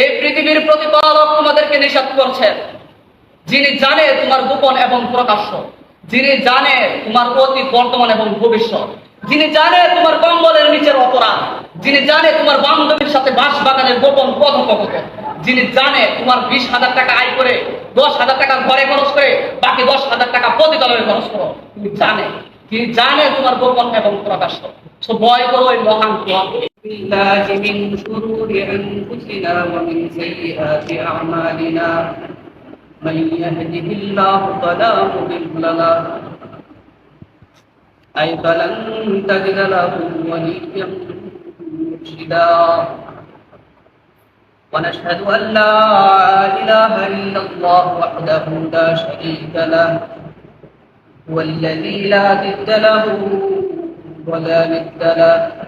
এই পৃথিবীর প্রতিপালক তোমাদেরকে নিষেধ করছেন যিনি জানে তোমার গোপন এবং প্রকাশ্য, যিনি জানে তোমার অতীত, বর্তমান এবং ভবিষ্যৎ, যিনি জানে তোমার কম্বলের নিচের অপরাধ, যিনি জানে তোমার বান্ধবীর সাথে বাঁশ বাগানের গোপন কথোপকথন যিনি জানে তোমার বিশ হাজার টাকা আয় করে, দশ হাজার টাকা ঘরে খরচ করে, বাকি দশ হাজার টাকা প্রতিকালে খরচ করো। তিনি জানে তিনি জানে তোমার গোপন এবং প্রকাশ্য। তো ভয় করো ওই মহান তোমাকে بالله من شرور أنفسنا ومن سيئات أعمالنا. من يهده الله فلا مضل له. أي فلن تجد له وليا مرشدا. ونشهد أن لا إله إلا الله وحده لا شريك له. هو الذي لا ضد له ولا ند له.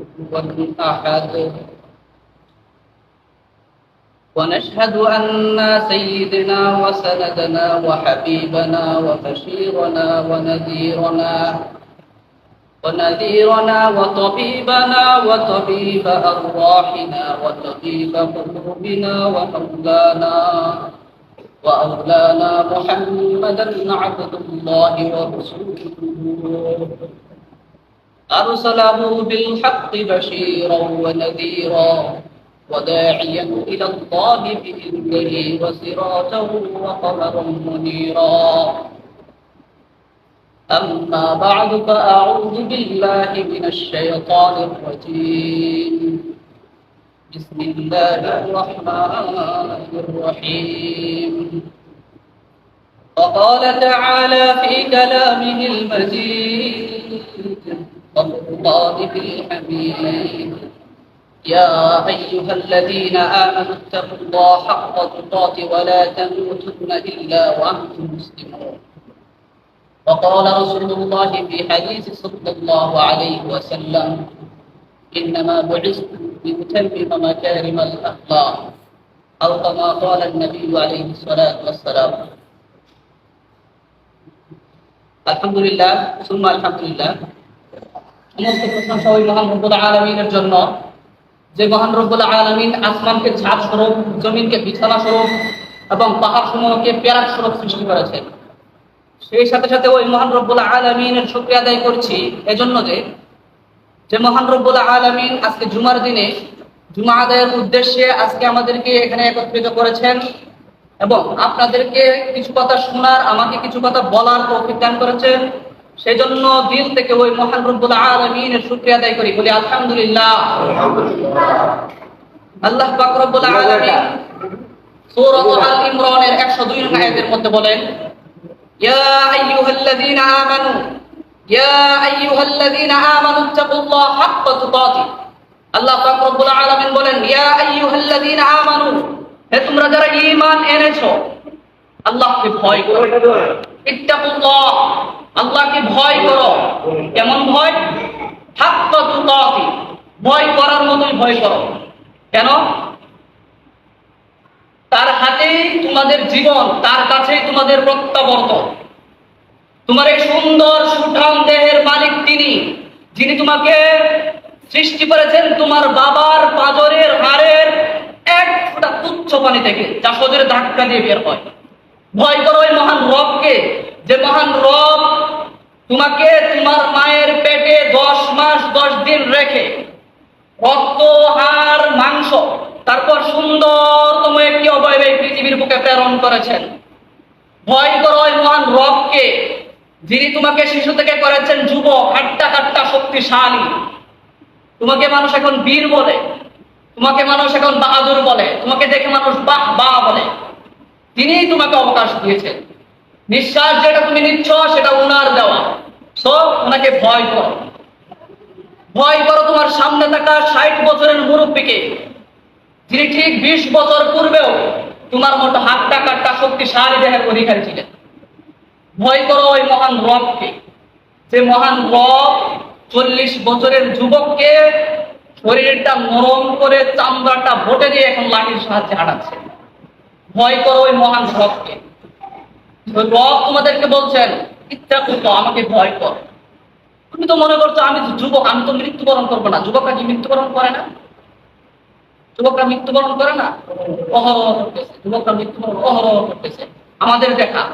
احد ونشهد ان سيدنا وسندنا وحبيبنا وبشيرنا ونذيرنا ونذيرنا وطبيبنا وطبيب ارواحنا وطبيب قلوبنا ومولانا وأولانا محمدا عبد الله ورسوله أرسله بالحق بشيرا ونذيرا وداعيا إلى الله بإذنه وسراجا وقمرا منيرا. أما بعد فأعوذ بالله من الشيطان الرجيم. بسم الله الرحمن الرحيم. وقال تعالى في كلامه المجيد والله الحميد يا أيها الذين آمنوا اتقوا الله حق تقاته ولا تموتن إلا وأنتم مسلمون. وقال رسول الله في حديث صلى الله عليه وسلم إنما بعثت لأتمم مكارم الأخلاق أو كما قال النبي عليه الصلاة والسلام. الحمد لله ثم الحمد لله. সমস্ত প্রশংসা ওই মহান রব্বুল আলমিনের জন্য, যে মহান রব্বুল আলমিন আসমানকে ঝাড় স্বরূপ, জমিনকে বিছানা স্বরূপ এবং পাহাড় সমূহকে প্যারাক স্বরূপ সৃষ্টি করেছেন সেই সাথে সাথে ওই মহান রব্বুল আলমিনের শুক্রিয়া আদায় করছি এজন্য যে যে মহান রব্বুল আলমিন আজকে জুমার দিনে, জুমা আদায়ের উদ্দেশ্যে আজকে আমাদেরকে এখানে একত্রিত করেছেন এবং আপনাদেরকে কিছু কথা শোনার, আমাকে কিছু কথা বলার তৌফিক দান করেছেন। সেই জন্য দিল থেকে ওই মহান রব্বুল আলমিনের শুক্রিয়া আদায় করি। বলি, আলহামদুলিল্লাহ। আল্লাহ পাক রব্বুল আলামিন সূরা আল ইমরানের 102 নং আয়াতের মধ্যে বলেন, ইয়া আইয়ুহাল্লাযীনা আমানু, ইয়া আইয়ুহাল্লাযীনা আমানু তাকুল্লাহ হাক্কা তুকাতি। আল্লাহ পাক রব্বুল আলামিন বলেন, ইয়া আইয়ুহাল্লাযীনা আমানু, হে তোমরা যারা ঈমান এনেছো, আল্লাহকে ভয় করো। ইত্তাকুল্লাহ আল্লাহকে ভয় করো। কেমন ভয়? ভয় করার মতোই ভয় করো। কেন? তার হাতেই তোমাদের জীবন, তার কাছেই তোমাদের প্রত্যাবর্তন। তোমার এই সুন্দর, সুঠাম দেহের মালিক তিনি, যিনি তোমাকে সৃষ্টি করেছেন তোমার বাবার পাজরের হাড়ের এক ফোঁটা তুচ্ছ পানি থেকে, যা সজরে ধাক্কা দিয়ে বের হয়। ভয় করো ওই মহান রবকে যে মহান রব তোমাকে তোমার মায়ের পেটে দশ মাস, দশ দিন রেখে রক্ত, হাড়, মাংস, তারপর সুন্দরতম একটি অবয়ব পৃথিবীর বুকে প্রেরণ করেছেন। ভয় করো ওই মহান রবকে, যিনি তোমাকে শিশু থেকে করেছেন যুবক হাট্টা কাট্টা শক্তিশালী। তোমাকে মানুষ এখন বীর বলে, তোমাকে মানুষ এখন বাহাদুর বলে, তোমাকে দেখে মানুষ বাহ বাহ বলে। তিনিই তোমাকে অবকাশ দিয়েছেন। নিঃশ্বাস যেটা তুমি নিচ্ছ, সেটা উনার দেওয়া। সো ওনাকে ভয় করো। ভয় করো তোমার সামনে থাকা ষাট বছরের মুরব্বীকে। যিনি ঠিক বিশ বছর পূর্বেও তোমার মতো হাতটা কাটটা শক্তিশালী দেহের অধিকারী ছিলেন। ভয় করো ওই মহান রবকে। যে মহান রব চল্লিশ বছরের যুবককে শরীরটা নরম করে চামড়াটা ভোটে দিয়ে এখন লাঠির সাহায্যে হাঁটাচ্ছে। ভয় করো ওই মহান রবকে। তোমাদেরকে বলছেন ইচ্ছা করতো আমাকে ভয় কর। তুমি তো মনে করছ, আমি যুবক, আমি তো মৃত্যুবরণ করব না। যুবকরা কি মৃত্যুবরণ করে না। যুবকরা মৃত্যুবরণ করে না? অহরহ করতেছে। যুবকরা মৃত্যুবরণ অহরহ করতেছে। আমাদের দেখা।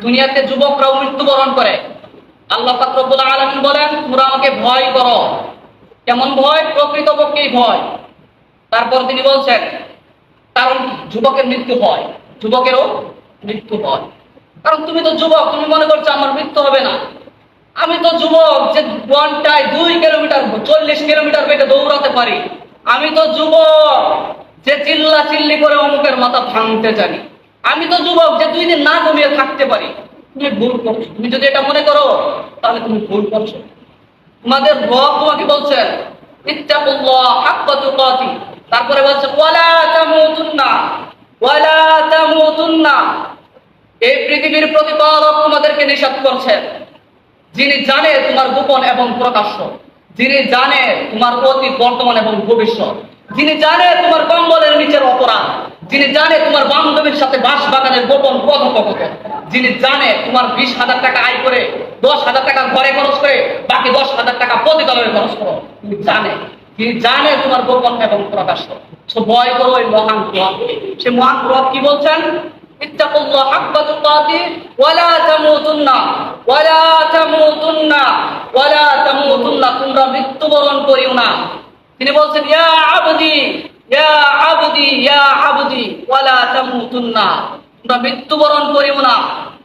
দুনিয়াতে যুবকরাও মৃত্যুবরণ করে। আল্লাহ পাক রব্বুল আলামিন বলেন, তোমরা আমাকে ভয় করো। কেমন ভয়? প্রকৃতপক্ষেই ভয়। তারপর তিনি বলছেন, কারণ যুবকের মৃত্যু হয়। যুবকেরও মৃত্যু হয়। কারণ তুমি তো যুবক, তুমি মনে করছ আমার মৃত্যু হবে না। আমি তো যুবক যে ঘন্টায় দুই কিলোমিটার, চল্লিশ কিলোমিটার বেগে দৌড়াতে পারি। আমি তো যুবক যে চিল্লা চিল্লি করে অমুকের মাথা ভাঙতে জানি। আমি তো যুবক যে দুই দিন না ঘুমিয়ে থাকতে পারি। তুমি ভুল করছ। তুমি যদি এটা মনে করো, তাহলে তুমি ভুল করছ। তোমাদের রব তোমাকে বলছেন ইত্তাকুল্লাহ হাক্কা তুকাতি। তারপরে বলছে, ওয়ালা এই পৃথিবীর প্রতিপালক তোমাদেরকে নিষেধ করছেন যিনি জানে তোমার গোপন এবং প্রকাশ্য, যিনি জানে তোমার অতীত, বর্তমান এবং ভবিষ্যৎ, যিনি জানে তোমার কম্বলের নিচের অপরাধ, যিনি জানে তোমার বান্ধবীর সাথে বাস বাগানের গোপন কথোপকথন যিনি জানে তোমার বিশ হাজার টাকা আয় করে দশ হাজার টাকা ঘরে খরচ করে বাকি দশ হাজার টাকা প্রতিতলয়ে খরচ করো, তিনি জানে। তিনি জানে তোমার গোপন এবং প্রকাশ্য? সো ভয় করো মহান সে মহান কি বলছেন? মৃত্যুবরণ করিও না। তিনি বলছেন, ইয়া আবদি, ইয়া তোমরা মৃত্যুবরণ করিও না,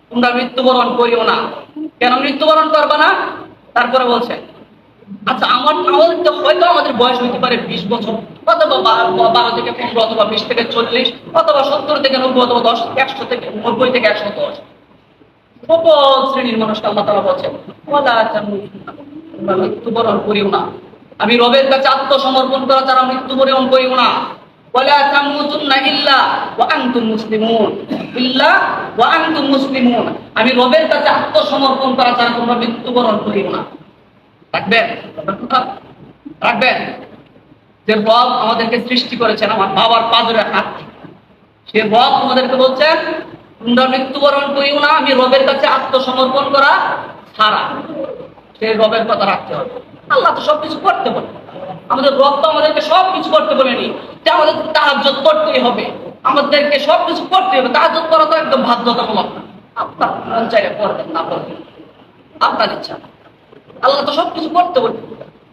তোমরা মৃত্যুবরণ করিও না। কেন মৃত্যুবরণ করবে না? তারপরে বলছেন আচ্ছা আমার আমাদের হয়তো আমাদের বয়স পারে বিশ বছর, অথবা বারো থেকে পনেরো, অথবা বিশ থেকে চল্লিশ, অথবা সত্তর থেকে নব্বই, অথবা দশ, একশো থেকে নব্বই থেকে একশো দশ। সকল শ্রেণির মানুষকে আল্লাহ বলছেন মৃত্যুবরণ করিও না। আমি রবের কাছে আত্মসমর্পণ করা তারা মৃত্যুবরণ করিও না। আনতুম মুসলিমুন ইল্লা ওয়া মুসলিমুন। আমি রবের কাছে আত্মসমর্পণ করা ছাড়া তোমরা মৃত্যুবরণ করিও না। রাখবেন রাখবেন যে রব আমাদেরকে সৃষ্টি করেছেন, আমার বাবার পাজরের হাত সে রব বলছেন তোমরা মৃত্যুবরণ করিও না, আমি রবের কাছে আত্মসমর্পণ করা ছাড়া। সেই রবের কথা রাখতে হবে। আল্লাহ তো সবকিছু করতে বলে। আমাদের রব তো আমাদেরকে সবকিছু করতে বলেনি যে আমাদের তাহাজ্জত করতেই হবে। আমাদেরকে সবকিছু করতে হবে। তাহাজ্জত করা তো একদম বাধ্যতামূলক আপনার মন চাইলে করবেন না করবেন আপনার ইচ্ছা আল্লাহ তো সবকিছু করতে বলে।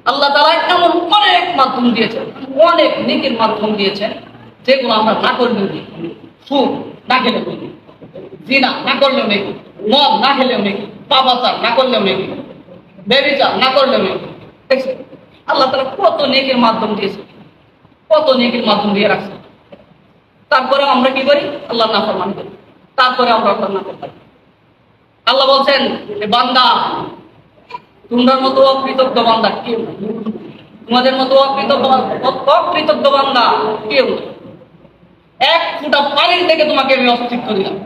আল্লাহ তালা এমন অনেক মাধ্যম দিয়েছেন, অনেক নীতির মাধ্যম দিয়েছেন, যেগুলো আমরা না করলেও নেই সুখ না খেলেও নেই জিনা না করলেও নেই মদ না খেলেও নেই পাপাচার না করলেও নেই বেবিচার না করলেও নেই আল্লাহ তালা কত নেকির মাধ্যম দিয়েছে কত নেকির মাধ্যম দিয়ে রাখছে তারপরে আমরা কি করি? আল্লাহ না ফরমান করি। তারপরে আমরা আল্লাহ না করতে আল্লাহ বলছেন বান্দা তোমরা মতো অকৃতজ্ঞ বান্দা কেউ তোমাদের মতো অকৃতজ্ঞ অকৃতজ্ঞ বান্দা কেউ এক ফুটা পানির থেকে তোমাকে আমি অস্তিত্ব দিলাম।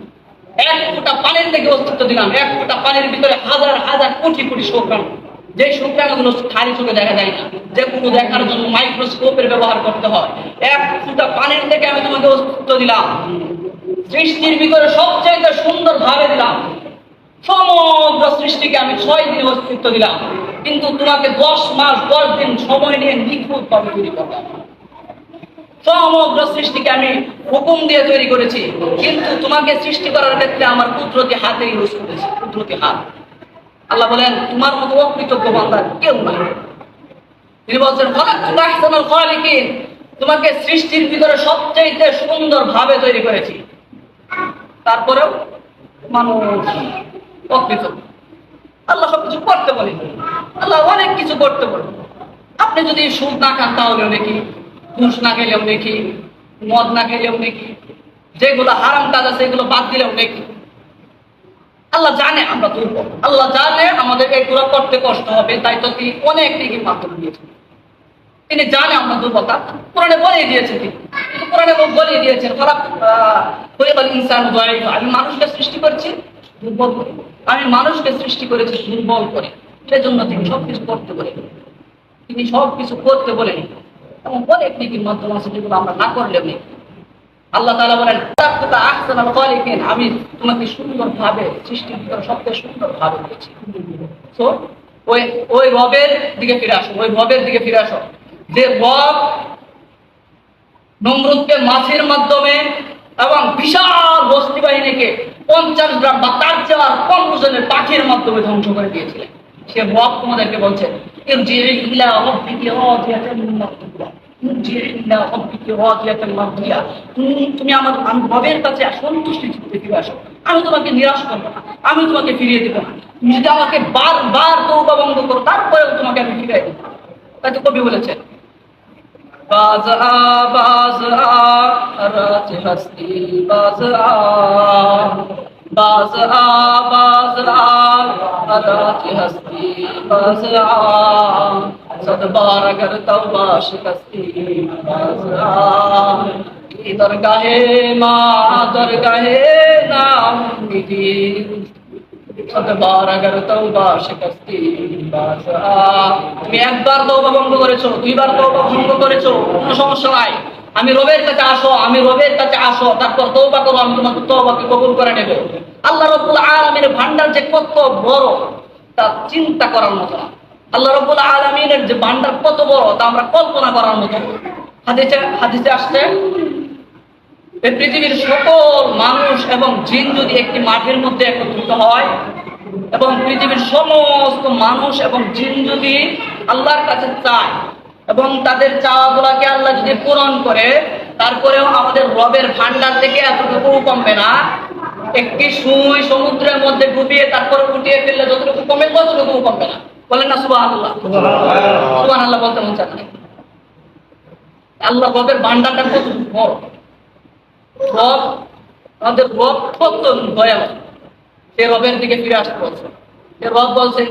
এক ফুটা পানির থেকে অস্তিত্ব দিলাম। এক ফুটা পানির ভিতরে হাজার হাজার কোটি কোটি শুক্রাণু। যে শুক্রাণুগুলো খালি চোখে দেখা যায় না, যে কোনো দেখার জন্য মাইক্রোস্কোপের ব্যবহার করতে হয়। এক ফুটা পানির থেকে আমি তোমাকে অস্তিত্ব দিলাম। সৃষ্টির ভিতরে সবচাইতে সুন্দর ভাবে দিলাম। সমগ্র সৃষ্টিকে আমি ছয় দিন অস্তিত্ব দিলাম। কিন্তু তোমাকে দশ মাস, দশ দিন সময় নিয়ে নিখুঁত ভাবে তৈরি করলাম। সমগ্র সৃষ্টিকে আমি হুকুম দিয়ে তৈরি করেছি, কিন্তু তোমাকে সৃষ্টি করার ক্ষেত্রে আমার কুদরতি হাতে ইউজ করেছি, কুদরতি হাত। আল্লাহ বলেন, তোমার মতো অকৃতজ্ঞ বান্দার কেউ নাই। তিনি বলছেন "খলাকতুকা তোমাকে সৃষ্টির ভিতরে সবচেয়ে সুন্দর ভাবে তৈরি করেছি। তারপরেও মানুষ অকৃতজ্ঞ আল্লাহ সবকিছু করতে বলে। আল্লাহ অনেক কিছু করতে বলে। আপনি যদি সুদ না খান তাহলেও নাকি ঘুষ না খেলেও নাকি মদ না খেলেও নাকি যেগুলো হারাম কাজ আছে, এগুলো বাদ দিলেও নাকি আল্লাহ জানে আমরা দুর্বল। আল্লাহ জানে আমাদের এগুলো করতে কষ্ট হবে, তাই তো তিনি অনেক নেকির মাধ্যম দিয়েছেন। তিনি জানে আমরা দুর্বলতা। কোরআনে বলেই দিয়েছে তিনি। কোরআনে মুখ দিয়েছেন খারাপ হয়ে ইনসান দায়ীফ। আমি মানুষকে সৃষ্টি করছি দুর্বল আমি মানুষকে সৃষ্টি করেছি দুর্বল করে, সেজন্য তিনি সবকিছু করতে বলে তিনি সবকিছু করতে বলেনি। এবং অনেক নীতির মাধ্যম আছে যেগুলো আমরা না করলেও নেই। আল্লাহ তাআলা বলেন আমি তোমাকে সুন্দর ভাবে ভিতরে সবচেয়ে সুন্দর ভাবে তো ওই ওই রবের দিকে ফিরে আসো, ওই রবের দিকে ফিরে আসো। যে রব নমরুদকে মাছের মাধ্যমে এবং বিশাল বস্তি বাহিনীকে পঞ্চাশ গ্রাম বা তার চেয়ে আর কম ওজনের পাখির মাধ্যমে ধ্বংস করে দিয়েছিলেন। সে রব তোমাদেরকে বলছে তুমি আমার, আমি কাছে সন্তুষ্টি চিত্তে ফিরে আসো। আমি তোমাকে নিরাশ করব না, আমি তোমাকে ফিরিয়ে দেবো না। তুমি যদি আমাকে বারবার তৌবা বন্ধ করো, তারপরেও তোমাকে আমি ফিরিয়ে দেবো তাই তো কবি বলেছেন باز آ باز آ رات ہستی باز آ باز آ باز آ رات ہستی باز آ صد بار اگر توبہ شکستی باز آ ادھر گاہے ماں در گاہے نام میری صد بار اگر توبہ شکستی তুমি একবার তওবা ভঙ্গ করেছ, দুইবার তওবা ভঙ্গ করেছ, কোনো সমস্যা নাই। আমি রবের কাছে আসো, আমি রবের কাছে আসো, তারপর তওবা করো, আমি তোমাকে তওবাকে কবুল করে নেব। আল্লাহ রাব্বুল আলামিনের ভান্ডার যে কত বড়, তা চিন্তা করার মতো না। আল্লাহ রাব্বুল আলামিনের যে ভান্ডার কত বড়, তা আমরা কল্পনা করার মতো। হাদিসে হাদিসে আসছে, এই পৃথিবীর সকল মানুষ এবং জিন যদি একটি মাঠের মধ্যে একত্রিত হয় এবং পৃথিবীর সমস্ত মানুষ এবং জিন যদি আল্লাহর কাছে চায় এবং তাদের চাওয়াগুলাকে আল্লাহ যদি পূরণ করে তারপরেও আমাদের রবের ভান্ডার থেকে এতটুকু কমবে না। একটি সুই সমুদ্রের মধ্যে ডুবিয়ে তারপরে উঠিয়ে ফেললে যতটুকু কমে ততটুকু কমবে না। বলেন না সুবাহ আল্লাহ সুবাহ আল্লাহ বলতে মন চান আল্লাহ রবের ভান্ডারটা কত বড়। রব আমাদের রব কত দয়াল। সে রবের দিকে ফিরে আসতে বলছে। রব বলছেন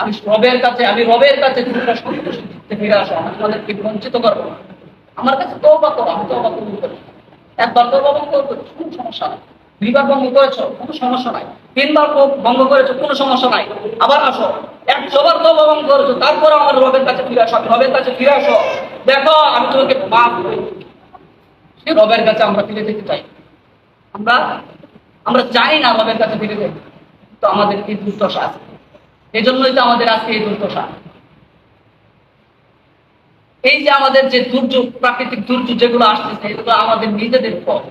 আমি রবের কাছে, আমি রবের কাছে ফিরে আসো, আমি তোমাদেরকে বঞ্চিত করব। আমার কাছে করো, আমি একবার ভঙ্গ করেছ কোনো সমস্যা নাই। দুইবার ভঙ্গ করেছ, কোনো সমস্যা নাই। তিনবার ভঙ্গ করেছ, কোনো সমস্যা নাই। আবার আসো, একশোবার তওবা ভঙ্গ করেছ, তারপর আমার রবের কাছে ফিরে আসো রবের কাছে ফিরে আসো। দেখো, আমি তোমাকে মাফ করি রবের কাছে আমরা ফিরে যেতে চাই। আমরা আমরা চাই না আমাদের কাছে ফিরে যেতে তো আমাদের এই দুর্দশা আছে। এই জন্যই তো আমাদের আজকে এই দুর্দশা। এই যে আমাদের যে দুর্যোগ, প্রাকৃতিক দুর্যোগ যেগুলো আসতেছে, এগুলো আমাদের নিজেদের ফল।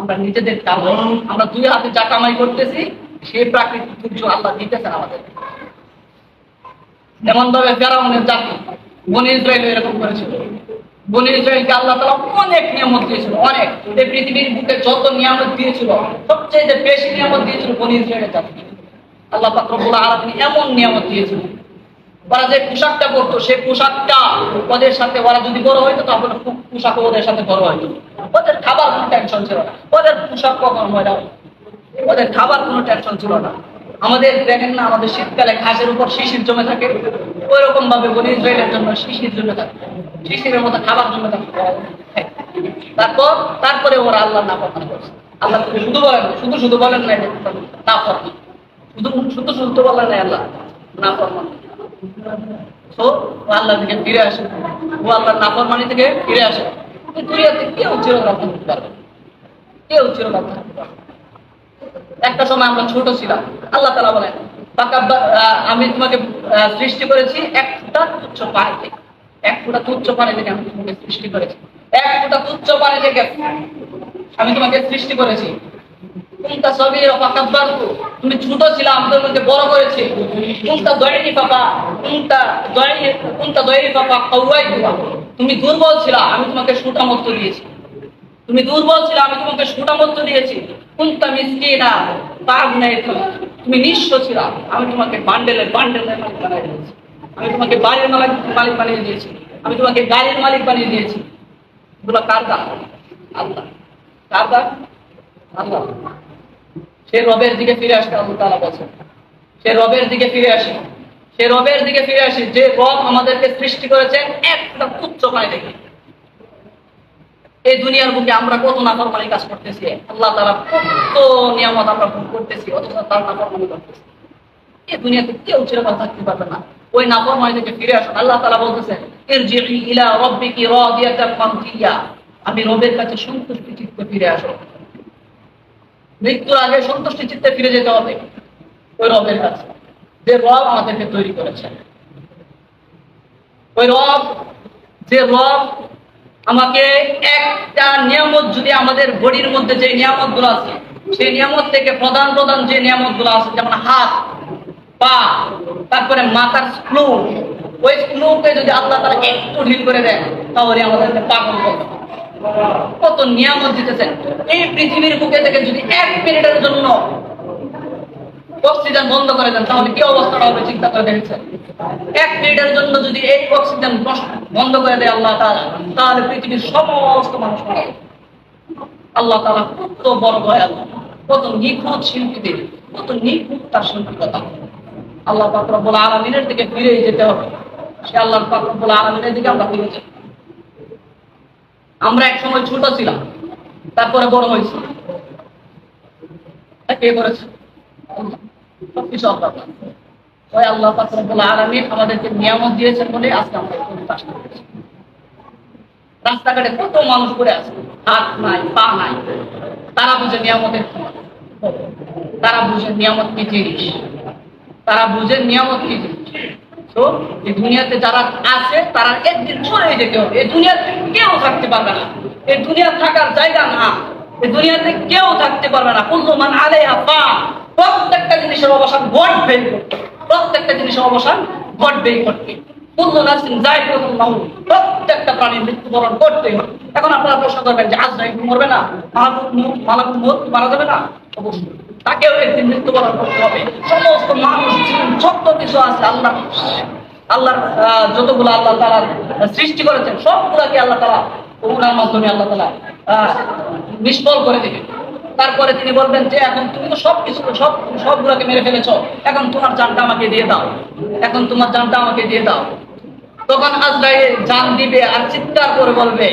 আমরা নিজেদের কামাই আমরা দুই হাতে যা কামাই করতেছি, সেই প্রাকৃতিক দুর্যোগ আল্লাহ দিতেছেন আমাদের। যেমন ভাবে ফেরাউনের জাতি, বনি ইসরায়েল এরকম করেছিল। আল্লাহ তালা অনেক দিয়েছিল, অনেক। পৃথিবীর যত নিয়ামত দিয়েছিল সবচেয়ে বেশি দিয়েছিল এমন দিয়েছিল। ওরা যে পোশাকটা পরতো, সেই পোশাকটা ওদের সাথে, ওরা যদি বড় হইতো তাহলে পো- পোশাকও ওদের সাথে বড় হইতো। ওদের খাবার কোনো টেনশন ছিল না। ওদের পোশাক কখন হতো। ওদের খাবার কোনো টেনশন ছিল না। আমাদের দেখেন না, আমাদের শীতকালে ঘাসের উপর শিশির জমে থাকে। ওই রকম ভাবে বনি ইসরায়েলের জন্য শিশির জমে থাকে। শিশিরের মতো খাবার জমে থাকে। তারপর, তারপরে ওরা আল্লাহ না কথা করছে। আল্লাহ শুধু বলেন, শুধু শুধু বলেন না না শুধু শুধু শুধু বলেন না আল্লাহ না তো আল্লাহ থেকে ফিরে আসে। ও আল্লাহ থেকে ফিরে আসে। কেউ চিরকাল পারবে। কেউ চিরকাল। একটা সময় আমরা ছোট ছিলাম। আল্লাহ তালা বলেন আমি তোমাকে সৃষ্টি করেছি এক ফুটা তুচ্ছ পানি থেকে। এক ফুটা তুচ্ছ পানি থেকে আমি তোমাকে সৃষ্টি করেছি। এক ফুটা তুচ্ছ পানি থেকে আমি তোমাকে সৃষ্টি করেছি। তুমি ছোট ছিল আমি তোমাকে বড় করেছি। তুমি দুর্বল ছিল, আমি তোমাকে সুটামত্ত দিয়েছি। তুমি দুর্বল ছিল, আমি তোমাকে সুটামত্ত দিয়েছি। কুন্তা মিসকিনা পাগ নেই তুমি নিঃস্ব ছিল। আমি তোমাকে বান্ডেলের বান্ডেলের মালিক বানিয়ে দিয়েছি। আমি তোমাকে বাড়ির মালিক মালিক বানিয়ে দিয়েছি। আমি তোমাকে গাড়ির মালিক বানিয়ে দিয়েছি। এগুলো কার দাম আল্লাহ। কার দাম আল্লাহ। সে রবের দিকে ফিরে আসতে আল্লাহ তালা বলছেন। সে রবের দিকে ফিরে আসে। সে রবের দিকে ফিরে আসি। যে রব আমাদেরকে সৃষ্টি করেছেন একটা তুচ্ছ পায় দেখি। এই দুনিয়ার বুকে আমরা কত নাফরমানি কাজ করতেছি? আল্লাহ তারা কত নিয়ামত আমরা ভোগ করতেছি, অথচ তার নাফরমানি করতেছি। এই দুনিয়াতে কেউ চিরকাল থাকতে পারবে না। ওই নাফরমানি থেকে ফিরে আসুন। আল্লাহ তারা বলতেছেন ইরজিই ইলা রাব্বিকি রাদিয়াতান মারদিয়া আমি রবের কাছে সন্তুষ্টি চিত্তে ফিরে আসো মৃত্যুর আগে সন্তুষ্টি চিত্তে ফিরে যেতে হবে ওই রবের কাছে। যে রব আমাদেরকে তৈরি করেছেন। ওই রব, যে রব আমাকে একটা নিয়ামত যদি আমাদের বডির মধ্যে যে নিয়ামতগুলো আছে, সেই নিয়ামত থেকে প্রধান প্রধান যে নিয়ামতগুলো আছে, যেমন হাত, পা, তারপরে মাথার স্ক্রু, ওই স্ক্রুকে যদি আল্লাহ তারা একটু ঢিল করে দেন, তাহলে আমাদেরকে পাগল করবে কত নিয়ামত দিতেছেন। এই পৃথিবীর বুকে থেকে যদি এক মিনিটের জন্য অক্সিজেন বন্ধ করে দেন, তাহলে কি অবস্থাটা হবে চিন্তা করে দেখেছেন এক মিনিটের জন্য যদি এই অক্সিজেন বন্ধ করে দেয় আল্লাহ তাআলা, তাহলে পৃথিবীর সমস্ত মানুষ। আল্লাহ তাআলা কত বড় দয়াল, কত নিখুঁত শিল্পীদের, কত নিখুঁত তার শিল্পীকতা। আল্লাহ পাক রব্বুল আলামিনের দিকে ফিরে যেতে হবে। সে আল্লাহ পাক রব্বুল আলামিনের দিকে আমরা ফিরে যাই। আমরা এক সময় ছোট ছিলাম, তারপরে বড় হয়েছি। কে করেছে। সবকিছু ওই আল্লাহ আলামিন আমাদেরকে নিয়ামত দিয়েছেন বলে আজকে রাস্তাঘাটে কত মানুষ পড়ে আছে, হাত নাই, পা নাই, তারা বুঝে নিয়ামতের তারা বুঝে নিয়ামত কি জিনিস? তারা বুঝে নিয়ামত কি জিনিস? তো এই দুনিয়াতে যারা আছে, তারা একদিন চলে যেতে হবে। এই দুনিয়াতে কেউ থাকতে পারবে না। এই দুনিয়া থাকার জায়গা না। এই দুনিয়াতে কেউ থাকতে পারবে না। কুল্লু মান প্রত্যেকটা জিনিসের অবসান ঘটবেই ঘটবে। প্রত্যেকটা জিনিসের অবসান ঘটবেই ঘটবে প্রত্যেকটা প্রাণীর মৃত্যুবরণ করতেই হবে। এখন আপনারা অবশ্যই। একদিন মৃত্যুবরণ করতে হবে। আল্লাহ আল্লাহর যতগুলো আল্লাহ তারা সৃষ্টি করেছেন, সবগুলাকে আল্লাহ তারা ওনার মাধ্যমে আল্লাহ তালা নিষ্ফল করে দেবে তারপরে তিনি বলবেন যে এখন তুমি তো সব কিছু সব, সবগুলোকে মেরে ফেলেছো। এখন তোমার জানটা আমাকে দিয়ে দাও। এখন তোমার জানটা আমাকে দিয়ে দাও। তখন আজরাইল জান দিবে আর চিৎকার করে বলবে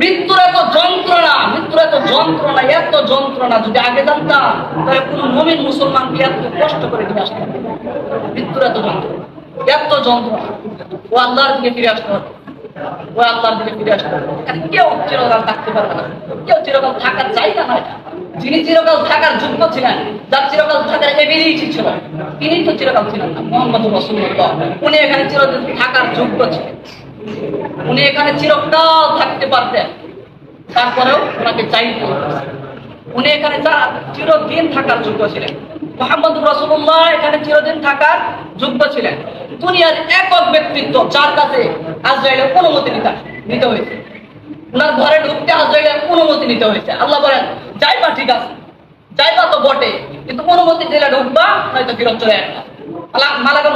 মৃত্যুর এত যন্ত্রণা, মৃত্যুর এত যন্ত্রণা এত যন্ত্রণা যদি আগে জানতাম, তাহলে কোনো মুমিন মুসলমানকে এত কষ্ট করে দিয়ে আসতে হবে মৃত্যুর এত যন্ত্রণা এত যন্ত্রণা। ও আল্লাহর দিকে ফিরে আসতে হবে ও আল্লাহর দিকে ফিরে আসতে হবে। কেউ চিরকাল থাকতে পারবে না। কেউ চিরকাল থাকার জায়গা না যিনি চিরকাল থাকার যোগ্য ছিলেন, যার চিরকাল থাকার এবিলিটি ছিল, তিনি তো চিরকাল ছিলেন না। মোহাম্মদ রসুল্লাহ উনি এখানে চিরদিন থাকার যোগ্য ছিলেন। উনি এখানে চিরকাল থাকতে পারতেন। তারপরেও ওনাকে চাইতে উনি এখানে চিরদিন থাকার যোগ্য ছিলেন। মোহাম্মদ রসুল্লাহ এখানে চিরদিন থাকার যোগ্য ছিলেন। দুনিয়ার একক ব্যক্তিত্ব যার কাছে আজরাইলের অনুমতি নিতে নিতে হয়েছে। ঘরে ঢুকতে আজরাইলের অনুমতি নিতে হয়েছে। আল্লাহ বলেন ঠিক আছে। যাইবা তো বটে, কিন্তু অনুমতি দিলে ঢুকবা, নয়তো ফিরত চলে আসবা। আল্লাহ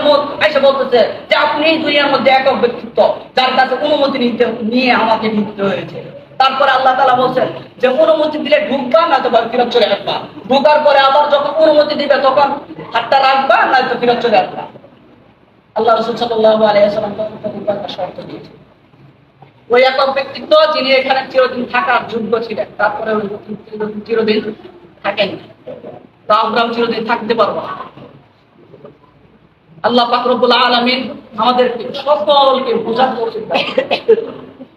মত আইসা বলতেছে যে, আপনি দুনিয়ার মধ্যে একক ব্যক্তিত্ব যার কাছে অনুমতি নিতে, নিয়ে আমাকে ঢুকতে হয়েছে। তারপরে আল্লাহ তালা বলছেন যে অনুমতি দিলে ঢুকবা না তো ফিরত চলে আসবা। ঢুকার পরে আবার যখন অনুমতি দিবে, তখন হাতটা রাখবা না তো ফিরত চলে আসবা। আল্লাহ রসুল সাল্লাহ একটা শর্ত দিয়েছে ওই একক ব্যক্তিত্ব যিনি এখানে চিরদিন থাকার যোগ্য ছিলেন, তারপরে ওই চিরদিন- থাকেন তো আমরাও চিরদিন থাকতে পারব। আল্লাহ পাকরবুল আলমিন আমাদেরকে সকলকে বোঝার তৌফিক